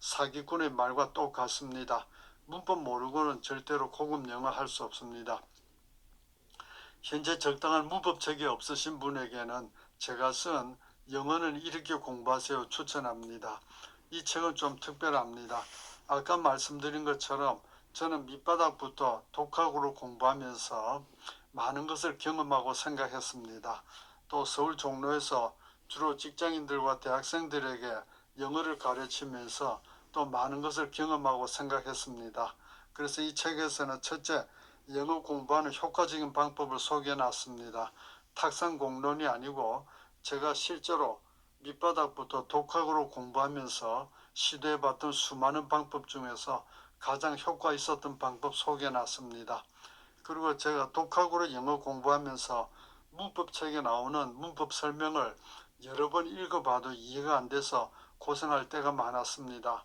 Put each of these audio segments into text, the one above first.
사기꾼의 말과 똑같습니다. 문법 모르고는 절대로 고급 영어 할 수 없습니다. 현재 적당한 문법책이 없으신 분에게는 제가 쓴 영어는 이렇게 공부하세요 추천합니다. 이 책은 좀 특별합니다. 아까 말씀드린 것처럼 저는 밑바닥부터 독학으로 공부하면서 많은 것을 경험하고 생각했습니다. 또 서울 종로에서 주로 직장인들과 대학생들에게 영어를 가르치면서 또 많은 것을 경험하고 생각했습니다. 그래서 이 책에서는 첫째, 영어 공부하는 효과적인 방법을 소개해 놨습니다. 탁상 공론이 아니고 제가 실제로 밑바닥부터 독학으로 공부하면서 시도해 봤던 수많은 방법 중에서 가장 효과 있었던 방법 소개해 놨습니다. 그리고 제가 독학으로 영어 공부하면서 문법책에 나오는 문법 설명을 여러 번 읽어봐도 이해가 안 돼서 고생할 때가 많았습니다.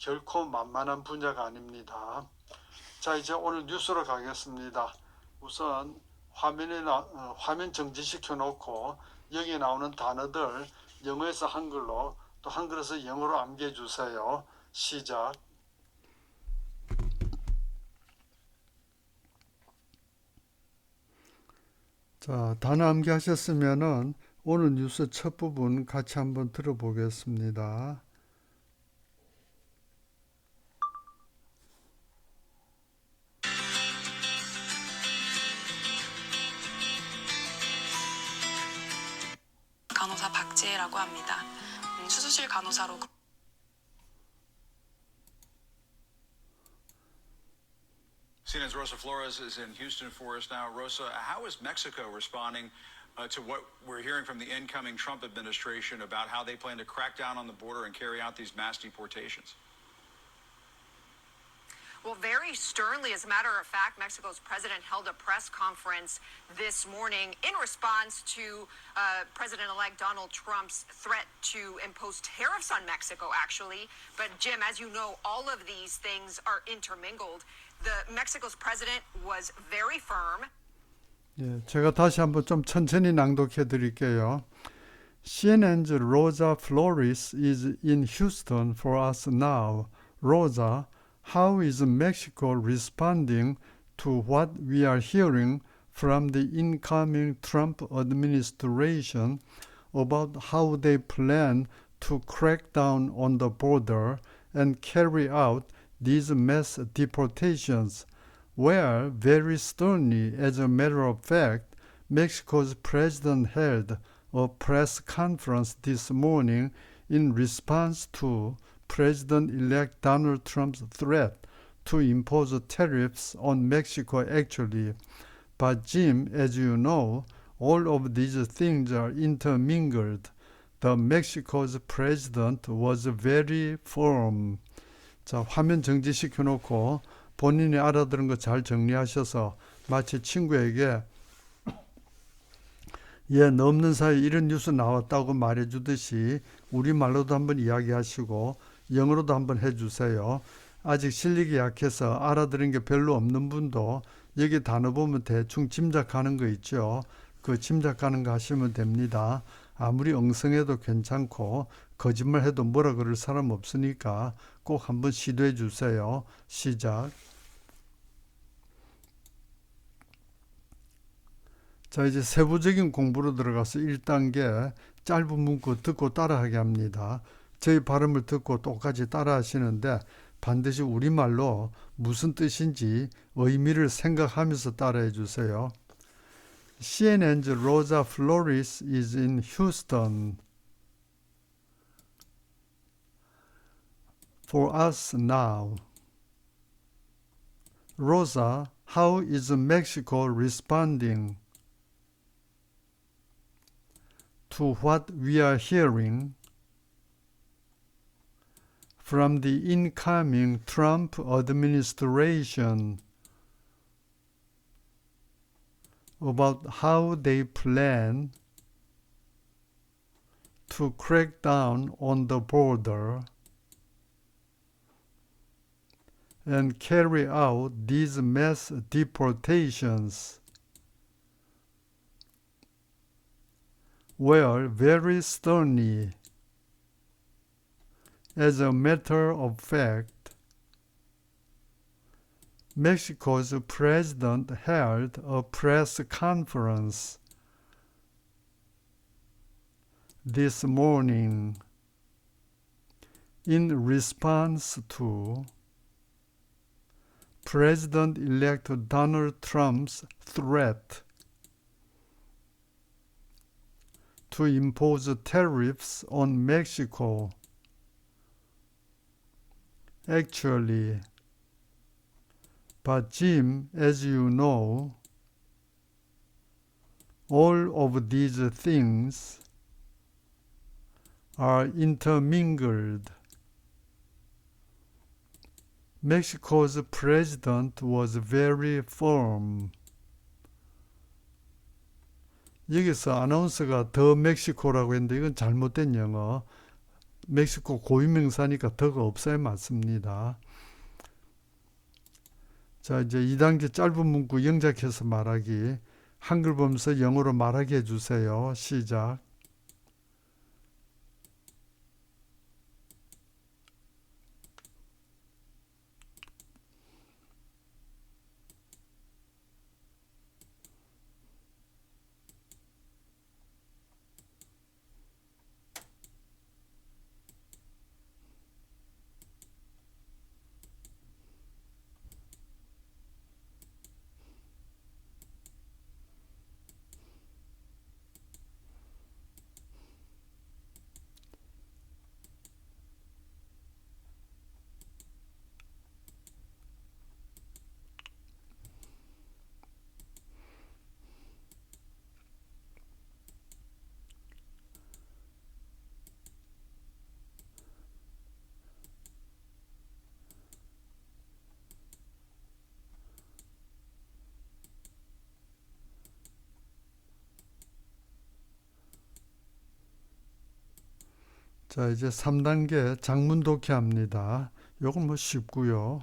결코 만만한 분야가 아닙니다. 자 이제 오늘 뉴스로 가겠습니다. 우선 화면에 나, 어, 화면 정지시켜 놓고 여기 나오는 단어들 영어에서 한글로 또 한글에서 영어로 암기해 주세요. 시작. 자, 단어 암기하셨으면은 오늘 뉴스 첫 부분 같이 한번 들어보겠습니다. subtle. CNN's Rosa Flores is in Houston for us now. Rosa, how is Mexico responding uh, to what we're hearing from the incoming Trump administration about how they plan to crack down on the border and carry out these mass deportations? Well, very sternly. As a matter of fact, Mexico's president held a press conference this morning in response to uh, President elect Donald Trump's threat to impose tariffs on Mexico, actually. But, Jim, as you know, all of these things are intermingled. The Mexico's president was very firm. 예, 제가 다시 한번 좀 천천히 낭독해 드릴게요. CNN's Rosa Flores is in Houston for us now. Rosa, how is Mexico responding to what we are hearing from the incoming Trump administration about how they plan to crack down on the border and carry out these mass deportations? where very sternly, as a matter of fact, Mexico's president held a press conference this morning in response to President elect Donald Trump's threat to impose tariffs on Mexico, actually. But, Jim, as you know, all of these things are intermingled. The Mexico's president was very firm. 자, 화면 정지시켜 놓고 본인이 알아들은 거 잘 정리하셔서 마치 친구에게 예, 넘는 사이 이런 뉴스 나왔다고 말해주듯이 우리말로도 한번 이야기하시고 영어로도 한번 해주세요. 아직 실력이 약해서 알아들은 게 별로 없는 분도 여기 단어 보면 대충 짐작하는 거 있죠. 그 짐작하는 거 하시면 됩니다. 아무리 엉성해도 괜찮고 거짓말 해도 뭐라 그럴 사람 없으니까 꼭 한번 시도해 주세요. 시작. 자, 이제 세부적인 공부로 들어가서 1단계 짧은 문구 듣고 따라하게 합니다. 저희 발음을 듣고 똑같이 따라 하시는데 반드시 우리말로 무슨 뜻인지 의미를 생각하면서 따라해 주세요. CNN's Rosa Flores is in Houston. For us now. Rosa, how is Mexico responding to what we are hearing from the incoming Trump administration about how they plan to crack down on the border and carry out these mass deportations were very sternly as a matter of fact, Mexico's president held a press conference this morning in response to President elect Donald Trump's threat to impose tariffs on Mexico. Actually, but Jim, as you know, all of these things are intermingled. Mexico's president was very firm. 여기서 아나운서가 더 멕시코라고 했는데 이건 잘못된 영어. 멕시코 고유명사니까 더가 없어야 맞습니다. 자, 이제 2단계 짧은 문구 영작해서 말하기. 한글 보면서 영어로 말하게 해주세요. 시작. 자, 이제 3단계 장문 독해합니다. 요건 뭐 쉽고요.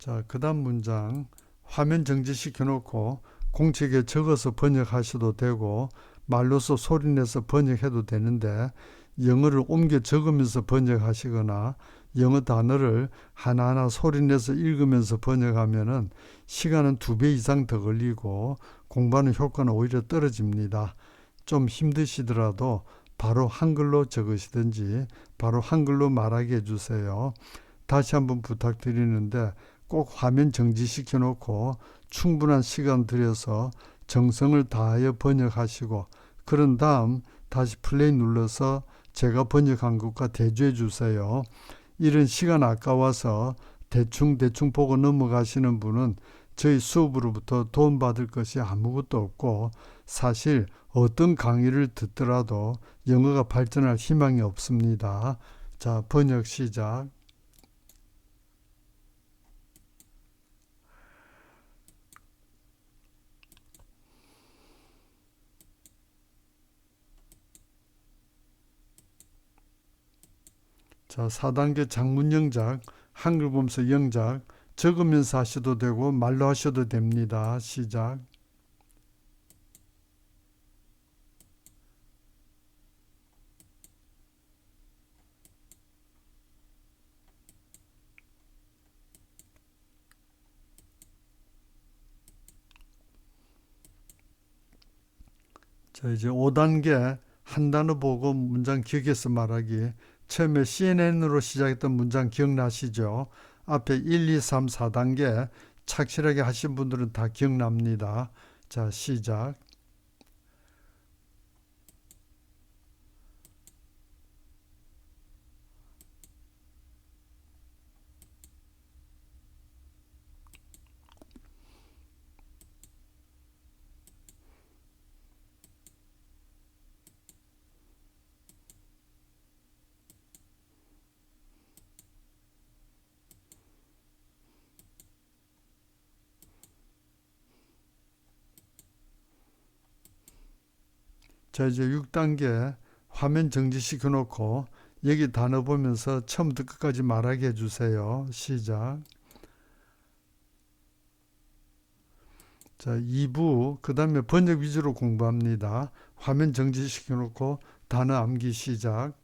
자, 그다음 문장 화면 정지시켜 놓고 공책에 적어서 번역하셔도 되고 말로서 소리내서 번역해도 되는데 영어를 옮겨 적으면서 번역하시거나 영어 단어를 하나하나 소리내서 읽으면서 번역하면은 시간은 두 배 이상 더 걸리고 공부하는 효과는 오히려 떨어집니다. 좀 힘드시더라도 바로 한글로 적으시든지 바로 한글로 말하게 해주세요. 다시 한번 부탁드리는데 꼭 화면 정지시켜 놓고 충분한 시간 들여서 정성을 다하여 번역하시고 그런 다음 다시 플레이 눌러서 제가 번역한 것과 대조해 주세요. 이런 시간 아까워서 대충 대충 보고 넘어가시는 분은 저희 수업으로부터 돈 받을 것이 아무것도 없고 사실 어떤 강의를 듣더라도 영어가 발전할 희망이 없습니다. 자, 번역 시작. 자, 4단계 장문 영작, 한글 보면서 영작, 적으면서 하셔도 되고 말로 하셔도 됩니다. 시작. 자, 이제 5단계 한 단어 보고 문장 기억해서 말하기. 처음에 CNN으로 시작했던 문장 기억나시죠? 앞에 1, 2, 3, 4단계 착실하게 하신 분들은 다 기억납니다. 자, 시작. 자, 이제 6단계 화면 정지 시켜 놓고 여기 단어 보면서 처음부터 끝까지 말하게 해주세요. 시작. 자, 2부, 그 다음에 번역 위주로 공부합니다. 화면 정지 시켜 놓고 단어 암기 시작.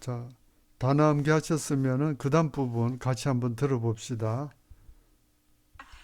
자, 단어 암기 하셨으면은 그 다음 부분 같이 한번 들어봅시다.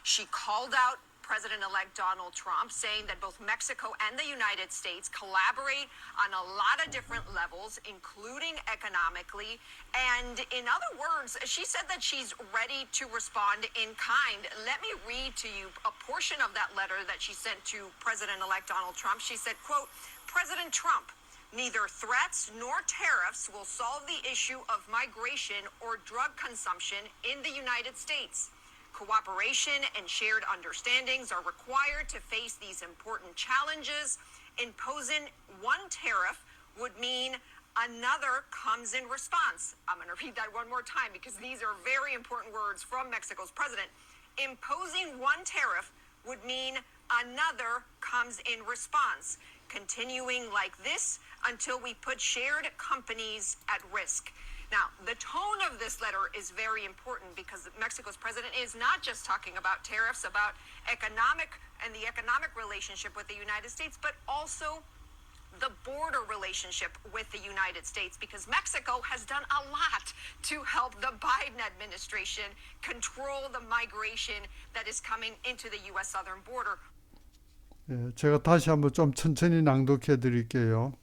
She called out President-elect Donald Trump, saying that both Mexico and the United States collaborate on a lot of different levels, including economically. And in other words, she said that she's ready to respond in kind. Let me read to you a portion of that letter that she sent to President-elect Donald Trump. She said, quote, President Trump, Neither threats nor tariffs will solve the issue of migration or drug consumption in the United States. Cooperation and shared understandings are required to face these important challenges. Imposing one tariff would mean another comes in response. I'm going to read that one more time because these are very important words from Mexico's president. Imposing one tariff would mean another comes in response, continuing like this until we put shared companies at risk Now, the tone of this letter is very important because Mexico's president is not just talking about tariffs, about economic and the economic relationship with the United States, but also the border relationship with the United States because Mexico has done a lot to help the Biden administration control the migration that is coming into the U.S. southern border. 예, 제가 다시 한번 좀 천천히 낭독해 드릴게요.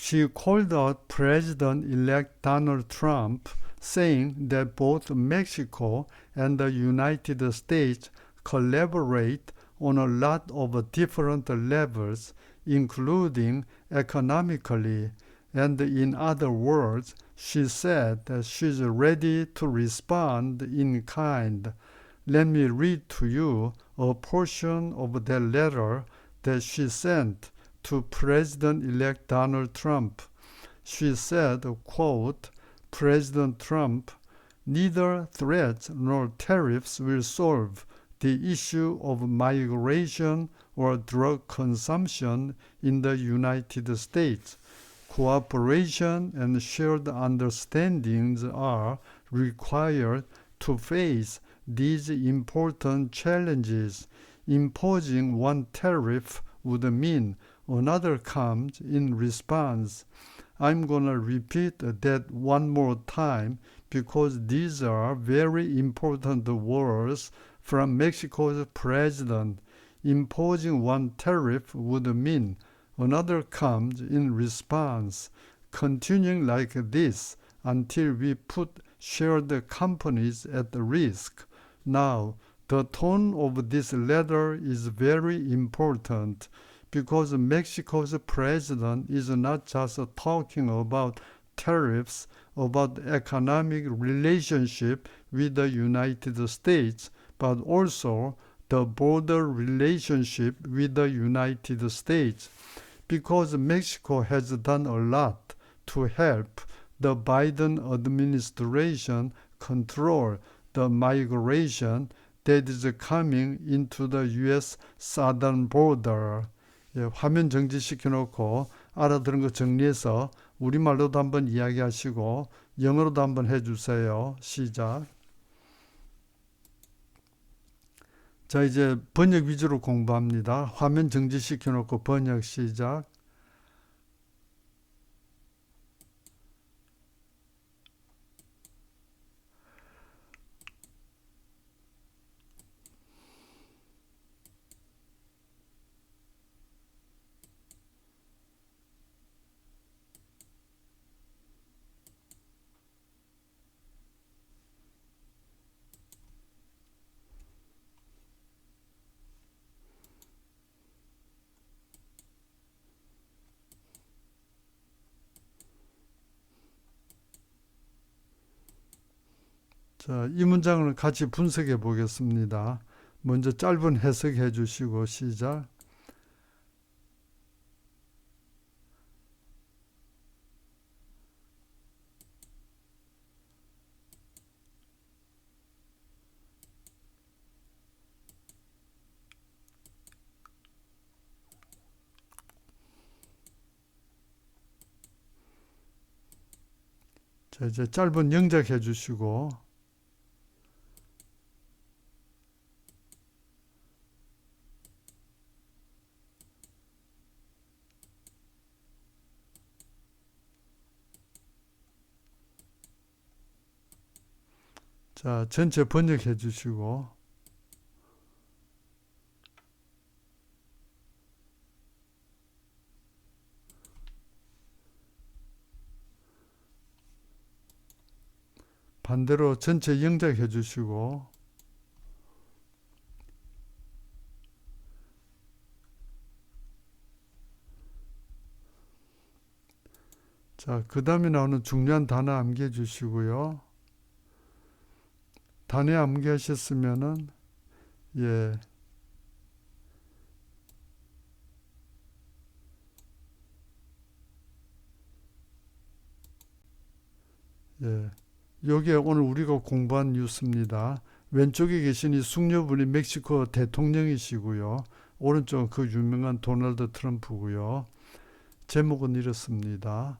She called out President-elect Donald Trump, saying that both Mexico and the United States collaborate on a lot of different levels, including economically. And in other words, she said that she's ready to respond in kind. Let me read to you a portion of that letter that she sent to President-elect Donald Trump. She said, quote, President Trump, neither threats nor tariffs will solve the issue of migration or drug consumption in the United States. Cooperation and shared understandings are required to face these important challenges. Imposing one tariff would mean another comes in response. I'm going to repeat that one more time because these are very important words from Mexico's president. Imposing one tariff would mean another comes in response, continuing like this until we put shared companies at risk. Now, the tone of this letter is very important because Mexico's president is not just talking about tariffs, about economic relationship with the United States, but also the border relationship with the United States. Because Mexico has done a lot to help the Biden administration control the migration that is coming into the US southern border. 예, 화면 정지시켜 놓고 알아들은 거 정리해서 우리말로도 한번 이야기하시고 영어로도 한번 해주세요. 시작. 자, 이제 번역 위주로 공부합니다. 화면 정지시켜 놓고 번역 시작. 자, 이 문장을 같이 분석해 보겠습니다. 먼저 짧은 해석해 주시고 시작. 자, 이제 짧은 영작해 주시고 자, 전체 번역해 주시고 반대로 전체 영작해 주시고 자, 그 다음에 나오는 중요한 단어 암기해 주시고요. 단어 암기하셨으면은 예. 예. 요게 오늘 우리가 공부한 뉴스입니다. 왼쪽에 계신 이 숙녀분이 멕시코 대통령이시고요. 오른쪽 그 유명한 도널드 트럼프고요. 제목은 이렇습니다.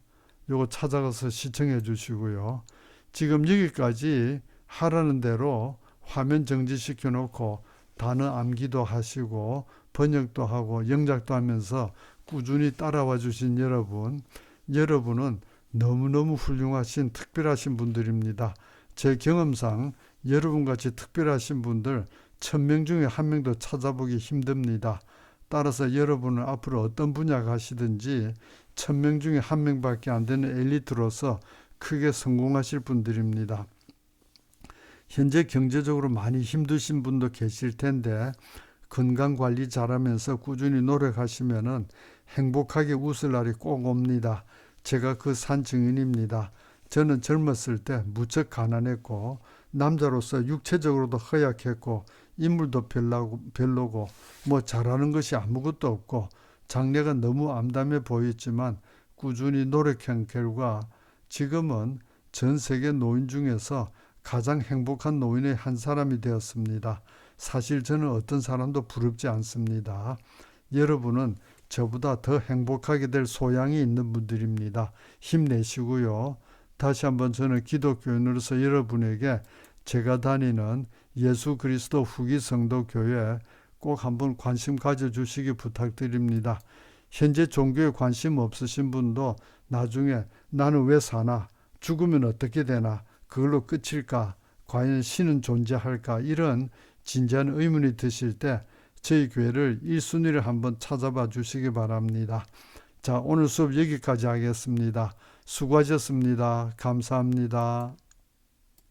요거 찾아가서 시청해 주시고요. 지금 여기까지 하라는 대로 화면 정지시켜 놓고 단어 암기도 하시고 번역도 하고 영작도 하면서 꾸준히 따라와 주신 여러분, 여러분은 너무너무 훌륭하신 특별하신 분들입니다. 제 경험상 여러분같이 특별하신 분들 천 명 중에 한 명도 찾아보기 힘듭니다. 따라서 여러분은 앞으로 어떤 분야 가시든지 천 명 중에 한 명밖에 안 되는 엘리트로서 크게 성공하실 분들입니다. 현재 경제적으로 많이 힘드신 분도 계실 텐데 건강 관리 잘하면서 꾸준히 노력하시면은 행복하게 웃을 날이 꼭 옵니다. 제가 그 산 증인입니다. 저는 젊었을 때 무척 가난했고 남자로서 육체적으로도 허약했고 인물도 별로고, 별로고 뭐 잘하는 것이 아무것도 없고 장래가 너무 암담해 보였지만 꾸준히 노력한 결과 지금은 전 세계 노인 중에서 가장 행복한 노인의 한 사람이 되었습니다. 사실 저는 어떤 사람도 부럽지 않습니다. 여러분은 저보다 더 행복하게 될 소양이 있는 분들입니다. 힘내시고요. 다시 한번 저는 기독교인으로서 여러분에게 제가 다니는 예수 그리스도 후기 성도 교회 꼭 한번 관심 가져주시기 부탁드립니다. 현재 종교에 관심 없으신 분도 나중에 나는 왜 사나? 죽으면 어떻게 되나? 그걸로 끝일까? 과연 신은 존재할까? 이런 진지한 의문이 드실 때 저희 교회를 1순위를 한번 찾아봐 주시기 바랍니다. 자, 오늘 수업 여기까지 하겠습니다. 수고하셨습니다. 감사합니다.